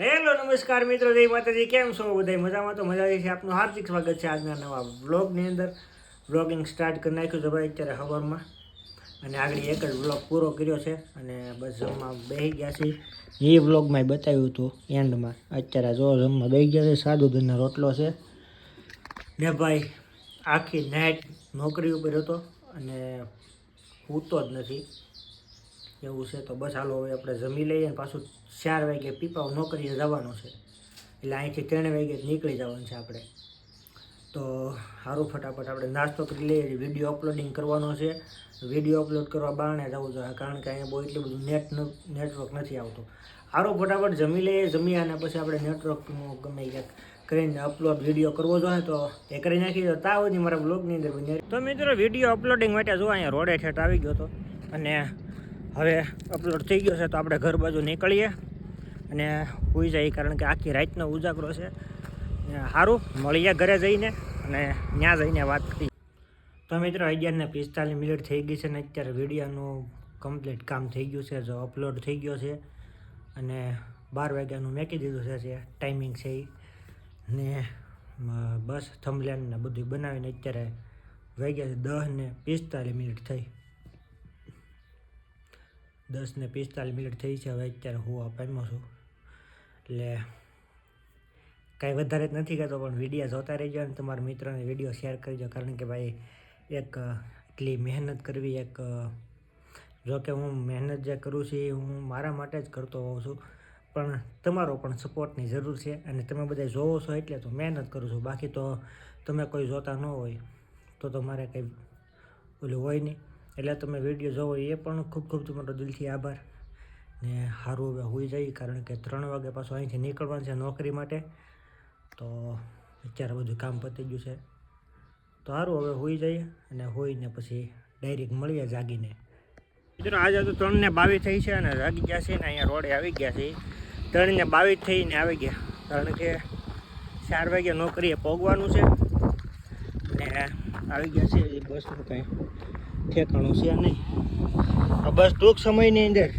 Hello, નમસ્કાર મિત્રો, જય માતાજી, કેમ છો બધા? મજામાં તો મજા છે. આપનું હાર્દિક સ્વાગત છે આજના નવા વ્લોગની અંદર. વ્લોગિંગ સ્ટાર્ટ કરી નાખ્યું છે ભાઈ અત્યારે ખબરમાં અને આગળ એક જ વ્લોગ પૂરો કર્યો છે અને બસ જમવા બેસી ગયા છે એ વ્લોગમાં બતાવ્યું હતું એન્ડમાં. અત્યારે જો જમવા બેસી ગયા છે, સાદો દૂધનો રોટલો છે. ને ભાઈ, આખી નાઇટ નોકરી ઉપર હતો અને સૂતો જ નથી. એવું છે તો બસ હાલો હવે આપણે જમી લઈએ અને પાછું ચાર વાગે પીપાવ નોકરીએ જવાનું છે. એટલે અહીંથી ત્રણ વાગે નીકળી જવાનું છે આપણે. તો સારું ફટાફટ આપણે નાસ્તો કરી લઈએ વીડિયો અપલોડિંગ કરવાનો છે. વીડિયો અપલોડ કરવા બહારને જવું જોઈએ, કારણ કે અહીંયા બહુ એટલું બધું નેટ નેટવર્ક નથી આવતું. સારું ફટાફટ જમી લઈએ, જમી અને પછી આપણે નેટવર્કનું ગમે ક્યાંક કરીને અપલોડ વીડિયો કરવો જોઈએ તો એ કરી નાખી દો તાવ મારા બ્લોગની અંદર. તો મિત્રો વીડિયો અપલોડિંગ માટે જો અહીંયા રોડે ઠેઠ આવી ગયો હતો અને હવે અપલોડ થઈ ગયો છે તો આપણે ઘર બાજુ નીકળીએ. અને હોઈ જાય કારણ કે આખી રાતનો ઉજાગરો છે. સારું મળીએ ઘરે જઈને અને ત્યાં જઈને વાત કરી. તો મિત્રો, અગિયારને પિસ્તાલીસ મિનિટ થઈ ગઈ છે ને અત્યારે વિડીયોનું કમ્પ્લીટ કામ થઈ ગયું છે, જો અપલોડ થઈ ગયો છે. અને બાર વાગ્યાનું મેકી દીધું છે ટાઈમિંગ છે ને બસ થમલેન ને બધું બનાવીને અત્યારે વાગ્યા છે દસ ને પિસ્તાલીસ મિનિટ થઈ. દસ ને પિસ્તાલીસ મિનિટ થઈ છે. હવે અત્યારે હું પામ્યો છું. એટલે કાંઈ વધારે જ નથી કહેતો, પણ વીડિયો જોતા રહેજો અને તમારા મિત્રોને વીડિયો શેર કરજો. કારણ કે ભાઈ, એક એટલી મહેનત કરવી, એક જો કે હું મહેનત જે કરું છું એ હું મારા માટે જ કરતો હોઉં છું. પણ તમારો પણ સપોર્ટની જરૂર છે અને તમે બધા જોવો છો એટલે તો મહેનત કરું છું. બાકી તો તમે કોઈ જોતા ન હોય, તો તમારે કંઈ ઓલું હોય નહીં. એટલે તમે વીડિયો જોવો એ પણ ખૂબ ખૂબ તમારો દિલથી આભાર. ને સારું હવે હોઈ જાય, કારણ કે ત્રણ વાગે પાછું અહીંથી નીકળવાનું છે નોકરી માટે. તો અત્યારે બધું કામ પતી ગયું છે. તો સારું હવે હોઈ જઈએ અને હોઈને પછી ડાયરેક્ટ મળીએ જાગીને. મિત્રો, આજે તો ત્રણ ને બાવીસ થઈ છે અને જાગી ગયા છે ને અહીંયા રોડે આવી ગયા છે. ત્રણ ને બાવીસ થઈને આવી ગયા. કારણ કે ચાર વાગે નોકરીએ પહોંચવાનું છે. આવી ગયા છે, એ બસનું કંઈ ઠેકાણું છે નહીં. બસ ટૂંક સમયની અંદર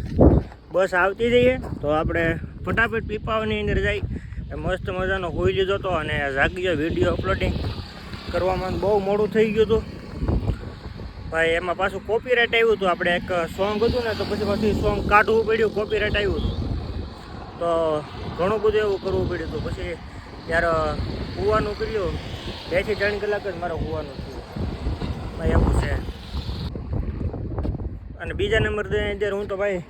બસ આવતી જઈએ તો આપણે ફટાફટ પીપાવાની અંદર જઈ મસ્ત મજાનો હોઈ લીધો હતો અને જાગી ગયો વીડિયો અપલોડિંગ કરવામાં બહુ મોડું થઈ ગયું હતું. ભાઈ, એમાં પાછું કોપીરાઇટ આવ્યું હતું. આપણે એક સોંગ હતું ને, તો પછી પાછું સોંગ કાઢવું પડ્યું કોપીરાઇટ આવ્યું હતું. તો ઘણું બધું એવું કરવું પડ્યું હતું. પછી ત્યારે કૂવાનું કર્યું બેથી ત્રણ કલાક જ મારે હોવાનું થયું. ભાઈ, એવું છે. અને બીજા નંબર અંદર હું તો ભાઈ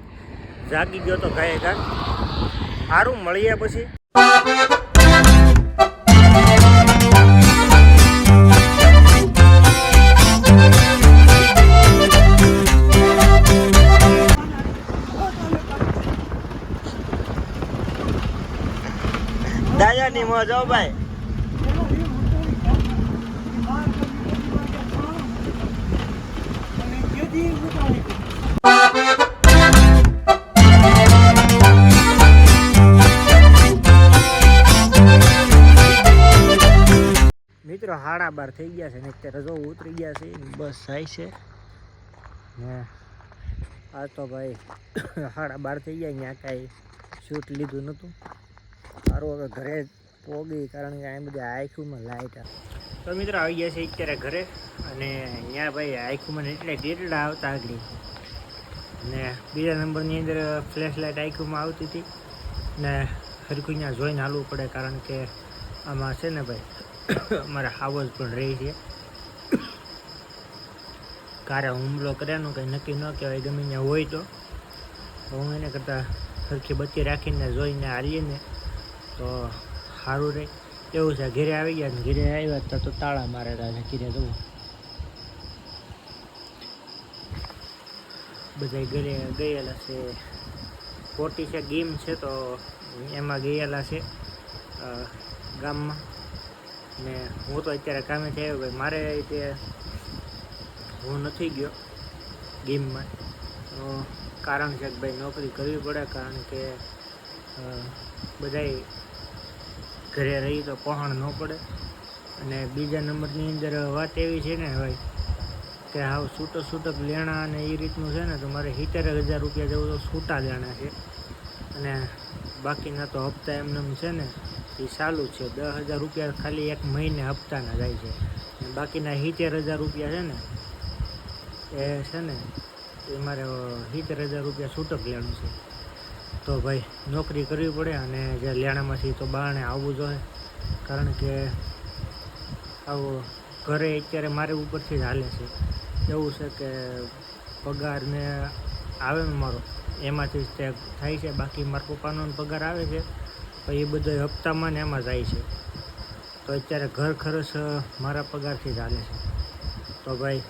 જાગી ગયો તો ગાય ગા સારું મળીએ પછી. દાદાની મોજ ભાઈ. બાર થઈ ગયા છે ને અત્યારે જો ઉતરી ગયા છે બસ જાય છે. ને આ તો ભાઈ હાડા બાર થઈ ગયા ત્યાં કાંઈ શૂટ લીધું નહોતું. સારું હવે ઘરે પોગી, કારણ કે અહીં બધી આખુમાં લાઇટ તો મિત્રો આવી ગયા છે અત્યારે ઘરે, અને અહીંયા ભાઈ આખુમાં એટલે ડીટડા આવતા આગળ. ને બીજા નંબરની અંદર ફ્લેશ લાઇટ આખુમાં આવતી હતી. ને હરખું અહીંયા જોઈને હાલવું પડે, કારણ કે આમાં છે ને ભાઈ અમારે હાવજ પણ રહી છે. કારે હુમલો કર્યાનું કંઈ નક્કી ન કહેવાય, ગમે ત્યાં હોય તો. હું એને કરતાં સરખી બત્તી રાખીને જોઈને હાલીએ ને તો સારું રહે. એવું છે, ઘરે આવી ગયા ને ઘરે આવ્યા તો તાળા મારેલા છે, ઘેરે જવું. બધા ઘરે ગયેલા છે. પોટી છે, ગેમ છે તો એમાં ગયેલા છે ગામમાં. ને હું તો અત્યારે કામે થયો ભાઈ. મારે તે હું નથી ગયો ગેમમાં. કારણ છે કે ભાઈ નોકરી કરવી પડે, કારણ કે બધાય ઘરે રહી તો પહોણ ન પડે. અને બીજા નંબરની અંદર વાત એવી છે ને ભાઈ, કે હાવ છૂટક છૂટક લેણા અને એ રીતનું છે ને, તો મારે સિત્તેર હજાર રૂપિયા જેવું તો છૂટા લેણા છે. અને બાકીના તો હપ્તા એમને એમ છે ને એ ચાલુ છે. દસ હજાર રૂપિયા ખાલી એક મહિને હપ્તાના જાય છે. બાકીના સિત્તેર હજાર રૂપિયા છે ને, એ છે ને, એ મારે સિત્તેર હજાર રૂપિયા છૂટક લેણું છે. તો ભાઈ, નોકરી કરવી પડે અને જે લેણામાંથી તો બહારને આવવું જોઈએ. કારણ કે આવું ઘરે અત્યારે મારે ઉપરથી જ હાલે છે. એવું છે કે પગાર ને આવે મારો. એમાંથી જ તે થાય છે. બાકી મારા પપ્પાનો પગાર આવે છે. પણ એ બધો હપ્તામાં ને એમાં જાય છે. તો અત્યારે ઘર ખર્ચ મારા પગારથી ચાલે છે. તો ભાઈ,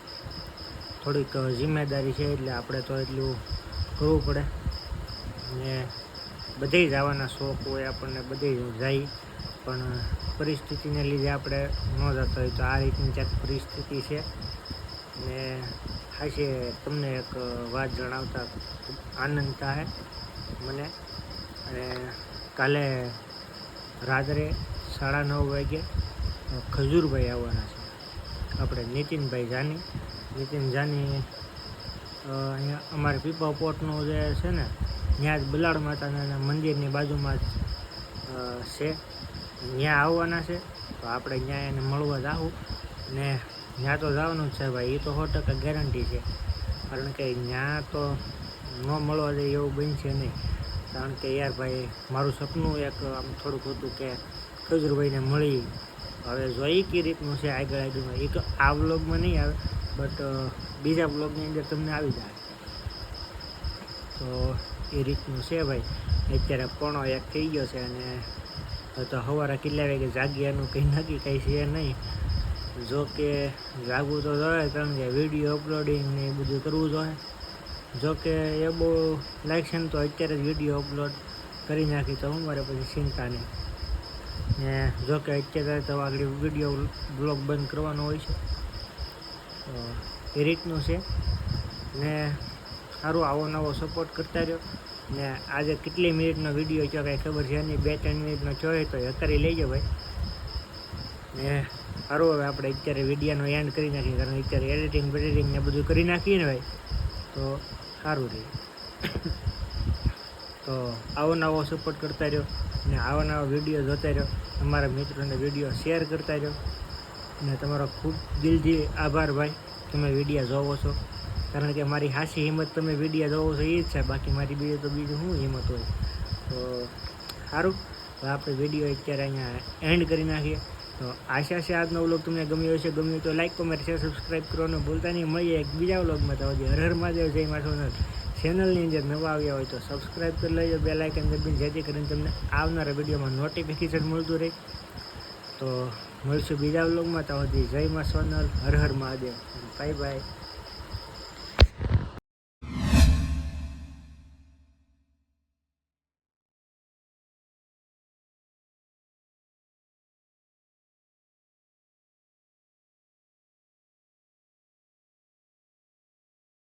થોડીક જિમ્મેદારી છે એટલે આપણે તો એટલું કરવું પડે. ને બધે જવાના શોખ હોય, આપણને બધે જાય. પણ પરિસ્થિતિને લીધે આપણે ન જતા હોય તો આ રીતની ક્યાંક પરિસ્થિતિ છે. ને હાશે તમને એક વાત જણાવતા આનંદ થાય મને. અને કાલે રાત્રે સાડા નવ વાગે ખજૂરભાઈ આવવાના છે. આપણે નીતિનભાઈ જાની. નીતિન જાની અહીંયા અમારે પીપા પોર્ટનું જે છે ને, ત્યાં જ બલાડ માતાના મંદિરની બાજુમાં જ છે. ત્યાં આવવાના છે. તો આપણે ત્યાં એને મળવા જાવું ને ત્યાં તો જવાનું જ છે ભાઈ. એ તો સો ટકા ગેરંટી છે. કારણ કે ત્યાં તો ન મળવા જાય એવું બનશે નહીં. કારણ કે યાર ભાઈ, મારું સપનું એક આમ થોડુંક હતું કે ખજુરભાઈને મળી. હવે જોઈ કે રીતનું છે આગળ આગળમાં. એક આ વ્લોગમાં નહીં આવે, બટ બીજા વ્લોગની અંદર તમને આવી જાય. તો એ રીતનું છે ભાઈ. અત્યારે પોણો એક થઈ ગયો છે અને તો સવારે કેટલા વાગે જાગ્યાનું કંઈ નક્કી કંઈ છે નહીં. જો કે જાગવું તો જોઈએ, કારણ કે વીડિયો અપલોડિંગ ને એ બધું કરવું જોઈએ. જો કે એ બહુ લાગશે ને તો અત્યારે જ વીડિયો અપલોડ કરી નાખી, તો મારે પછી ચિંતા નહીં. ને જો કે અત્યારે તો આગળ વીડિયો બ્લોગ બંધ કરવાનો હોય છે. તો એ રીતનું છે. ને સારું આવો નવો સપોર્ટ કરતા રહ્યો. ને આજે કેટલી મિનિટનો વીડિયો છે કાંઈ ખબર છે નહીં. બે ત્રણ મિનિટનો જોઈએ તો એ કરી લેજો ભાઈ. ને સારું હવે આપણે અત્યારે વિડીયોનો એન્ડ કરી નાખીએ, કારણ અત્યારે એડિટિંગ બેડિટિંગ ને બધું કરી નાખીએ ને ભાઈ. તો સારું રહે. તો આવો નવો સપોર્ટ કરતા રહ્યો ને આવા નવા વીડિયો જોતા રહ્યો. તમારા મિત્રોને વીડિયો શેર કરતા રહ્યો. અને તમારો ખૂબ દિલથી આભાર ભાઈ તમે વીડિયો જોવો છો. કારણ કે મારી હાસી હિંમત તમે વીડિયો જોવો છો એ જ છે. બાકી મારી બીજું તો બીજું શું હિંમત હોય? તો સારું. આપણે વીડિયો અત્યારે અહીંયા એન્ડ કરી નાખીએ. તો આશા છે આજનો વ્લોગ તમને ગમ્યો હશે, ગમ્યું તો લાઈક કોમેન્ટ શેર સબસ્ક્રાઈબ કરવાનું ભૂલતા નહીં. મળીએ એક બીજા વ્લોગમાં તો હજી હર હર મહાદેવ, જય ચેનલની અંદર નવા આવ્યા હોય તો સબસ્ક્રાઈબ કરી લેજો બે લાઇકન દબીને જેથી કરીને તમને આવનારા વિડીયોમાં નોટિફિકેશન મળતું રહે. તો મળશું બીજા વ્લોગમાં તો હજી જય મા સોનલ, હર હર મહાદેવ. Bye bye